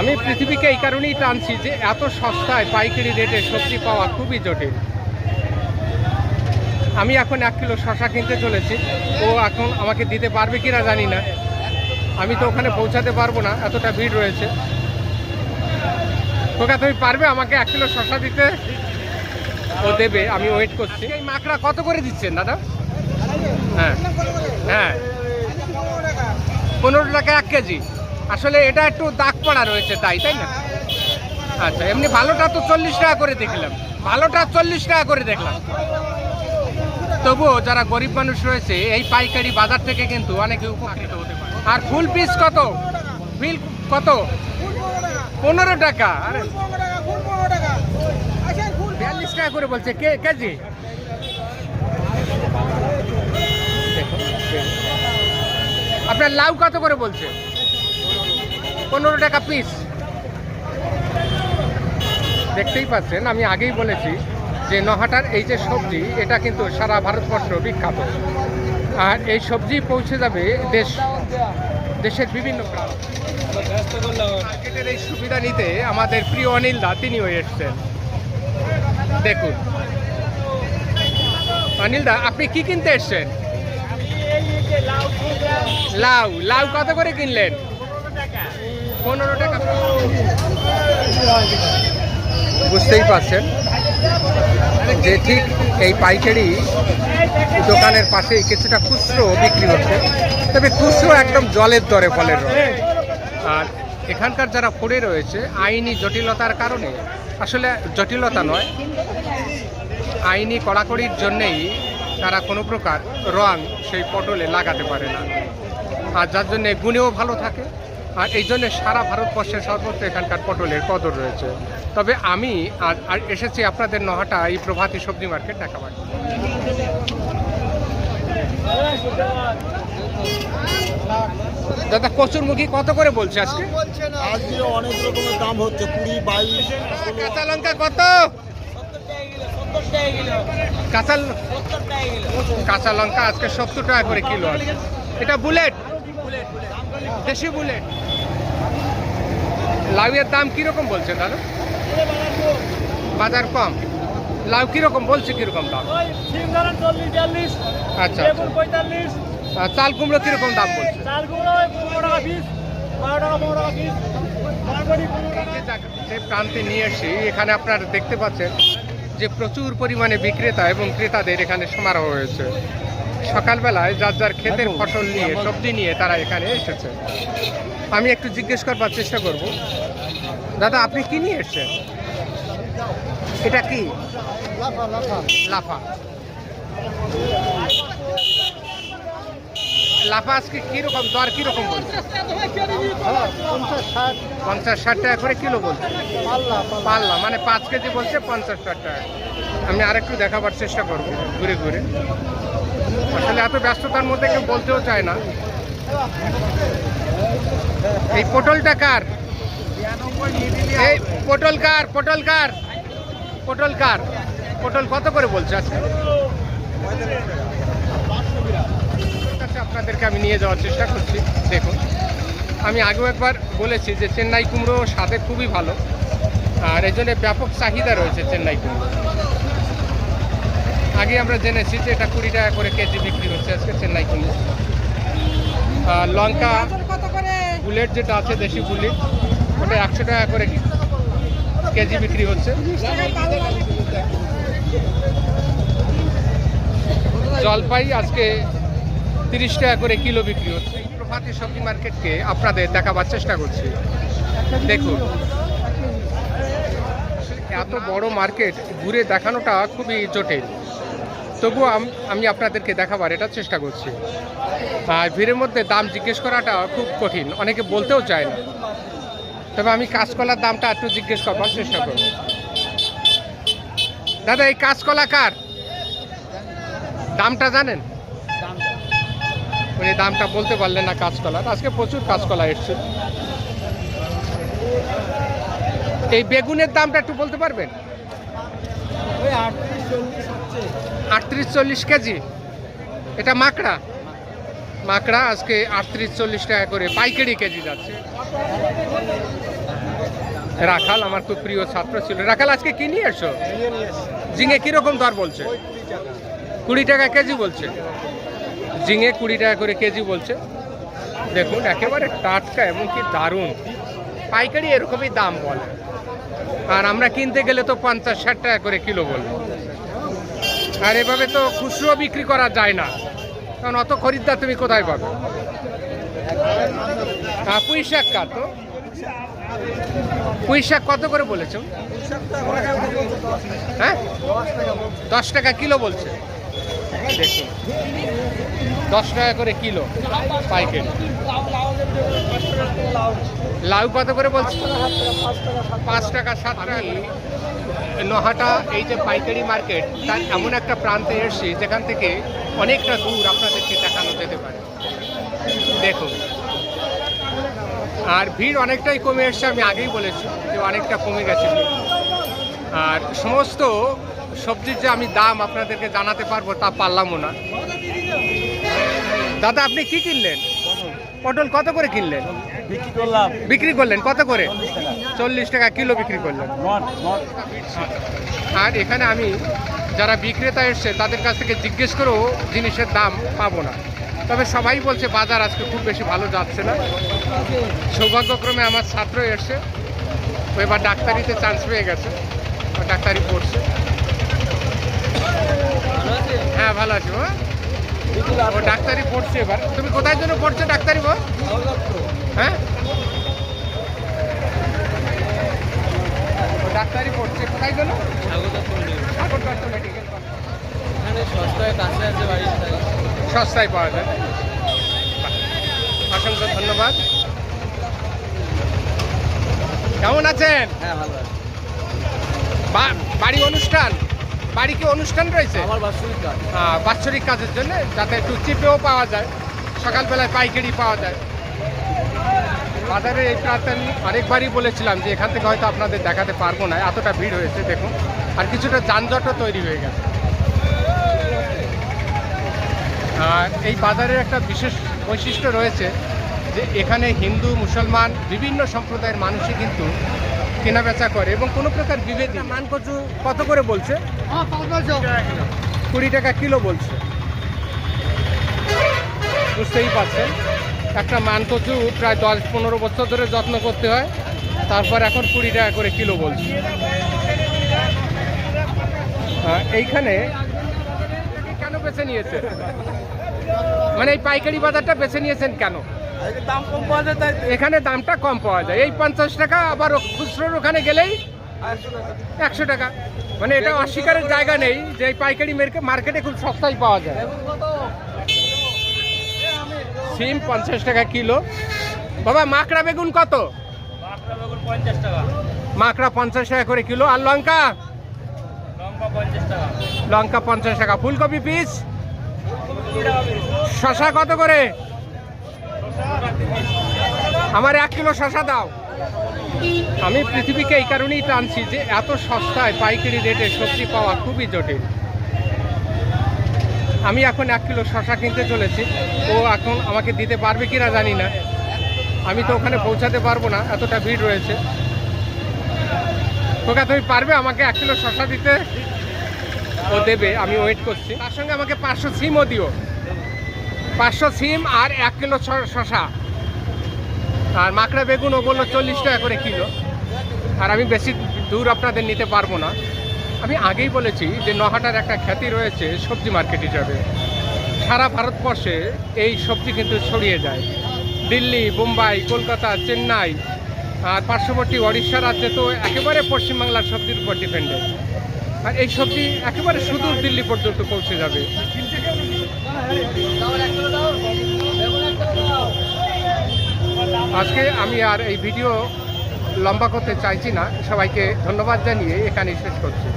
আমি পৃথিবীকে এই কারণেই টানছি যে এত সস্তায় পাইকারি রেটে সবজি পাওয়া খুবই জটিল। আমি এখন এক কিলো শশা কিনতে চলেছি। ও এখন আমাকে দিতে পারবে কিনা জানি না। আমি তো ওখানে পৌঁছাতে পারব না এতটা ভিড় রয়েছে। তোকে তুমি পারবে আমাকে এক কিলো শশা দিতে? ও দেবে আমি ওয়েট করছি। এই মাকড়া কত করে দিচ্ছেন দাদা? হ্যাঁ। হ্যাঁ। পনেরো টাকা এক কেজি। আসলে এটা একটু দাগ পড়া রয়েছে তাই তাই না? আচ্ছা এমনি ভালোটা তো চল্লিশ টাকা করে দেখলাম। ভালোটা চল্লিশ টাকা করে দেখলাম। তবুও যারা গরিব মানুষ রয়েছে, এই পাইকারি বাজার থেকে কিন্তু অনেকে উপকৃত হতে পারে। আর ফুল পিস কত? বিল কত? পনেরো টাকা বিয়াল্লিশ টাকা করে বলছে, কে, কেজি। আপনার লাউ কত করে বলছে? পনেরো টাকা পিস দেখতেই পাচ্ছেন আমি আগেই বলেছি যে নহাটার এই যে সবজি এটা কিন্তু সারা ভারতবর্ষ বিখ্যাত। আর এই সবজি পৌঁছে যাবে দেশ দেশের বিভিন্ন মার্কেটের এই সুবিধা নিতে আমাদের প্রিয় অনিল দা তিনিও এসছেন। দেখুন। অনিল দা আপনি কি কিনতে এসছেন? লাউ লাউ কত করে কিনলেন? পনেরো টাকা। বুঝতেই পারছেন যে ঠিক এই পাইকারি দোকানের পাশেই কিছুটা খুচরো বিক্রি হচ্ছে, তবে খুচরো একদম জলের দরে ফলের আর এখানকার যারা পড়ে রয়েছে, আইনি জটিলতার কারণে, আসলে জটিলতা নয়, আইনি কড়াকড়ির জন্যেই তারা কোনো প্রকার রং সেই পটলে লাগাতে পারে না। আর যার জন্যে গুণেও ভালো থাকে আর এই জন্য সারা ভারতবর্ষের সর্বত্র এখানকার পটলের কদর রয়েছে। তবে আমি আর এসেছি আপনাদের নহাটা এই প্রভাতী সবজি মার্কেট দেখাবার। দাদা কচুরমুখী কত করে বলছে আজকে? আজকে অনেক রকমের দাম হচ্ছে কুড়ি বাইশ কাঁচা লঙ্কা কত? কাঁচা কাঁচা লঙ্কা আজকে সত্তর টাকা করে কিলো এটা বুলেট? দেশি বুলেট। লাউয়ের দাম কীরকম বলছে দাদা বাজার কম। লাউ কীরকম বলছে কীরকম দাম? আচ্ছা। আর চাল কুমড়ো কীরকম দাম বলছে? যে প্রান্তে নিয়ে এসে এখানে আপনারা দেখতে পাচ্ছেন যে প্রচুর পরিমাণে বিক্রেতা এবং ক্রেতাদের এখানে সমারোহ হয়েছে। সকালবেলায় যার যার ক্ষেতের ফসল নিয়ে সবজি নিয়ে তারা এখানে এসেছে। আমি একটু জিজ্ঞেস করবার চেষ্টা করব। দাদা আপনি কি নিয়ে এসছেন? এটা কি? লাফা লাফা। আজকে কীরকম দর কীরকম বলছে? পঞ্চাশ ষাট। টাকা করে কিলো বলছে? পাল্লা। পাল্লা মানে পাঁচ কেজি বলছে পঞ্চাশ ষাট টাকা। আমি আরেকটু দেখাবার চেষ্টা করব ঘুরে ঘুরে। আসলে এত ব্যস্ততার মধ্যে কেউ বলতেও চায় না। এই পটলটা কার? এই পটল কার? পটল কার? পটল কার? পটল কত করে বলছে আজকে? কাছে আপনাদেরকে আমি নিয়ে যাওয়ার চেষ্টা করছি। দেখুন, আমি আগেও একবার বলেছি যে চেন্নাই কুমড়ো স্বাদে খুবই ভালো। আর এই জন্য ব্যাপক চাহিদা রয়েছে চেন্নাই কুমড়ো আগে আমরা জেনেছি যে এটা কুড়ি টাকা করে কেজি বিক্রি হচ্ছে আজকে চেন্নাই কুমড়ো লঙ্কা বুলেট যেটা আছে দেশি বুলেট, ওটা একশো টাকা করে কেজি বিক্রি হচ্ছে। জলপাই আজকে তিরিশ টাকা করে কিলো বিক্রি হচ্ছে। প্রভাতী সবজি মার্কেটকে আপনাদের দেখাবার চেষ্টা করছি। দেখুন, এত বড় মার্কেট, ঘুরে দেখানোটা খুবই জটিল। তবুও আমি আপনাদেরকে দেখাবার এটা চেষ্টা করছি। আর ভিড়ের মধ্যে দাম জিজ্ঞেস করাটা খুব কঠিন। অনেকে বলতেও চায় না। তবে আমি কাঁচকলার দামটা একটু জিজ্ঞেস করবার চেষ্টা করব। দাদা, এই কাঁচকলা কার? দামটা জানেন? উনি দামটা বলতে পারলেন না কাঁচকলার। আজকে প্রচুর কাঁচকলা এসছে। এই বেগুনের দামটা একটু বলতে পারবেন? আটত্রিশ চল্লিশ কেজি? এটা মাকড়া? মাকড়া আজকে আটত্রিশ চল্লিশ টাকা করে পাইকারি কেজি যাচ্ছে। রাখাল, আমার খুব প্রিয় ছাত্র ছিল। রাখাল, আজকে কি নিয়ে এসো ঝিঙে কীরকম দর বলছে? কুড়ি টাকা কেজি বলছে। ঝিঙে কুড়ি টাকা করে কেজি বলছে। দেখুন, একেবারে টাটকা এবং কি দারুণ। পাইকারি এরকমই দাম বলে। আর আমরা কিনতে গেলে তো পঞ্চাশ ষাট টাকা করে কিলো বলব। আর এভাবে তো খুচরো বিক্রি করা যায় না। কারণ অত খরিদ্দার তুমি কোথায় পাবে? হ্যাঁ পুঁই শাক কার তো? পুঁই শাক কত করে বলেছ? হ্যাঁ? দশ টাকা কিলো বলছে। দেখুন দশ টাকা করে কিলো পাইকারি। লাউ কত করে বলছি পাঁচ টাকা, সাত টাকা নহাটা এই যে পাইকারি মার্কেট, তার এমন একটা প্রান্তে এসছি, যেখান থেকে অনেকটা দূর আপনাদেরকে দেখানো যেতে পারে। দেখুন। আর ভিড় অনেকটাই কমে এসছে, আমি আগেই বলেছি যে অনেকটা কমে গেছে আর সমস্ত সবজির যে আমি দাম আপনাদেরকে জানাতে পারব তা পারলামও না। দাদা, আপনি কি কিনলেন? পটল কত করে কিনলেন? বিক্রি করলাম। বিক্রি করলেন কত করে? চল্লিশ টাকা কিলো বিক্রি করলেন। আর এখানে আমি যারা বিক্রেতা এসছে তাদের কাছ থেকে জিজ্ঞেস করেও জিনিসের দাম পাবো না। তবে সবাই বলছে বাজার আজকে খুব বেশি ভালো যাচ্ছে না। সৌভাগ্যক্রমে আমার ছাত্র এসছে। ও এবার ডাক্তারিতে চান্স পেয়ে গেছে। ডাক্তারি পড়ছে। হ্যাঁ ভালো আছি ও ও ডাক্তারি পড়ছে এবার। তুমি কোথায় জন্য পড়ছো ডাক্তারি বল? হ্যাঁ? ডাক্তারি পড়ছে। কোথায় জন্য? মেডিকেল এখানে সস্তায় কাছে আছে বাড়ির সস্তায় পাওয়া যায়। অসংখ্য ধন্যবাদ। কেমন আছেন? হ্যাঁ ভালো বাড়ি অনুষ্ঠান? বাড়ি কি অনুষ্ঠান রয়েছে? আমার বাৎসরিক কাজ। বাৎসরিক কাজের জন্য যাতে একটু চিপেও পাওয়া যায় সকালবেলায় পাইকারি পাওয়া যায়। বাজারে এই আমি অনেকবারই বলেছিলাম যে এখান থেকে হয়তো আপনাদের দেখাতে পারব না এতটা ভিড় হয়েছে দেখুন। আর কিছুটা যানজটও তৈরি হয়ে গেছে। আর এই বাজারের একটা বিশেষ বৈশিষ্ট্য রয়েছে যে এখানে হিন্দু মুসলমান বিভিন্ন সম্প্রদায়ের মানুষই কিন্তু কেনাবেচা করে এবং কোনো প্রকার বিভেদ নেই। মানকচু কত করে বলছে? কুড়ি টাকা কিলো বলছে। বুঝতেই পারছেন। একটা মানকচু প্রায় দশ পনেরো বছর ধরে যত্ন করতে হয় তারপর এখন কুড়ি টাকা করে কিলো বলছে। আহ, এইখানে কেন বেছে নিয়েছে মানে এই পাইকারি বাজারটা বেছে নিয়েছেন কেন? দাম কম পাওয়া যায় তাই এখানে দামটা কম পাওয়া যায়। এই পঞ্চাশ টাকা আবার খুচরোর ওখানে গেলেই একশো টাকা। মানে এটা অস্বীকারের জায়গা নেই যে এই পাইকারি মার্কে- মার্কেটে খুব সস্তায় পাওয়া যায়। সিম পঞ্চাশ টাকা কিলো। বাবা মাকড়া বেগুন কত? মাকড়া পঞ্চাশ টাকা। করে কিলো। আর লঙ্কা? লঙ্কা পঞ্চাশ টাকা। লঙ্কা পঞ্চাশ টাকা। ফুলকপি পিস? শশা কত করে? আমার এক কিলো শশা দাও। আমি পৃথিবীকে এই কারণেই টানছি যে এত সস্তায় পাইকারি রেটে সবজি পাওয়া খুবই জটিল। আমি এখন এক কিলো শশা কিনতে চলেছি। ও এখন আমাকে দিতে পারবে কিনা জানি না। আমি তো ওখানে পৌঁছাতে পারব না, এতটা ভিড় রয়েছে। তোকে তুমি পারবে আমাকে এক কিলো শশা দিতে? ও দেবে, আমি ওয়েট করছি। তার সঙ্গে আমাকে পাঁচশো সিমও দিও। পাঁচশো সিম আর এক কিলো শশা। আর মাকড়া বেগুন ও বলল চল্লিশ টাকা করে কিলো। আর আমি বেশি দূর আপনাদের নিতে পারব না। আমি আগেই বলেছি যে নহাটার একটা খ্যাতি রয়েছে সবজি মার্কেট হিসাবে। সারা ভারতবর্ষে এই সবজি কিন্তু ছড়িয়ে যায়। দিল্লি, বোম্বাই, কলকাতা, চেন্নাই আর পার্শ্ববর্তী ওড়িশা রাজ্যে তো একেবারে পশ্চিমবাংলার সবজির উপর ডিপেন্ডেন্ট আর এই সবজি একেবারে সুদূর দিল্লি পর্যন্ত পৌঁছে যাবে। আজকে আমি আর এই ভিডিও লম্বা করতে চাইছি না। সবাইকে ধন্যবাদ জানিয়ে এখানে শেষ করছি।